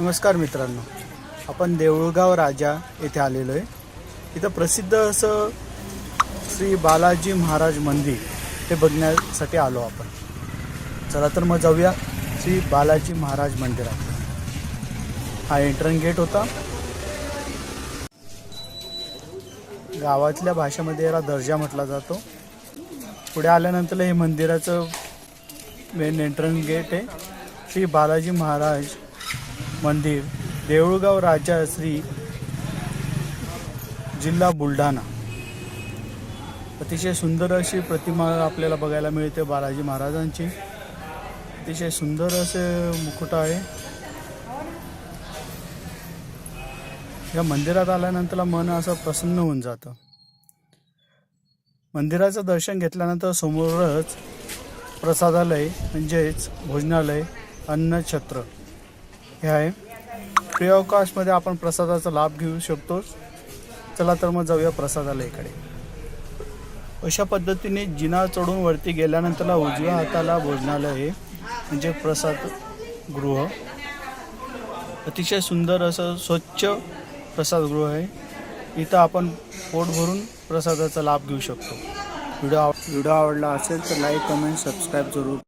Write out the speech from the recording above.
नमस्कार मित्रांनो. आपण देऊळगाव राजा येथे आलेलो आहे. इथं प्रसिद्ध असं श्री बालाजी महाराज मंदिर ते बघण्यासाठी आलो आपण. चला तर मग जाऊया श्री बालाजी महाराज मंदिरात. हा एंट्रन गेट होता. गावातल्या भाषेमध्ये याला दर्जा म्हटला जातो. पुढे आल्यानंतर हे मंदिराचं मेन एंट्रन गेट आहे. श्री बालाजी महाराज मंदिर देऊळगाव राजा श्री जिल्हा बुलढाणा. अतिशय सुंदर अशी प्रतिमा आपल्याला बघायला मिळते बालाजी महाराजांची. अतिशय सुंदर असे मुकुट आहे. या मंदिरात आल्यानंतर मन असं प्रसन्न होऊन जातं. मंदिराचं दर्शन घेतल्यानंतर समोरच प्रसादालय म्हणजेच भोजनालय अन्नछत्र. हे आहे. प्रियावकाशमध्ये आपण प्रसादाचा लाभ घेऊ शकतो. चला तर मग जाऊया प्रसादाला इकडे. अशा पद्धतीने जिना चढून वरती गेल्यानंतरला उजव्या हाताला भोजनालय आहे. म्हणजे प्रसाद गृह. अतिशय सुंदर असं स्वच्छ प्रसादगृह आहे. इथं आपण पोट भरून प्रसादाचा लाभ घेऊ शकतो. व्हिडिओ व्हिडिओ आवडला असेल तर लाईक कमेंट सबस्क्राईब जरूर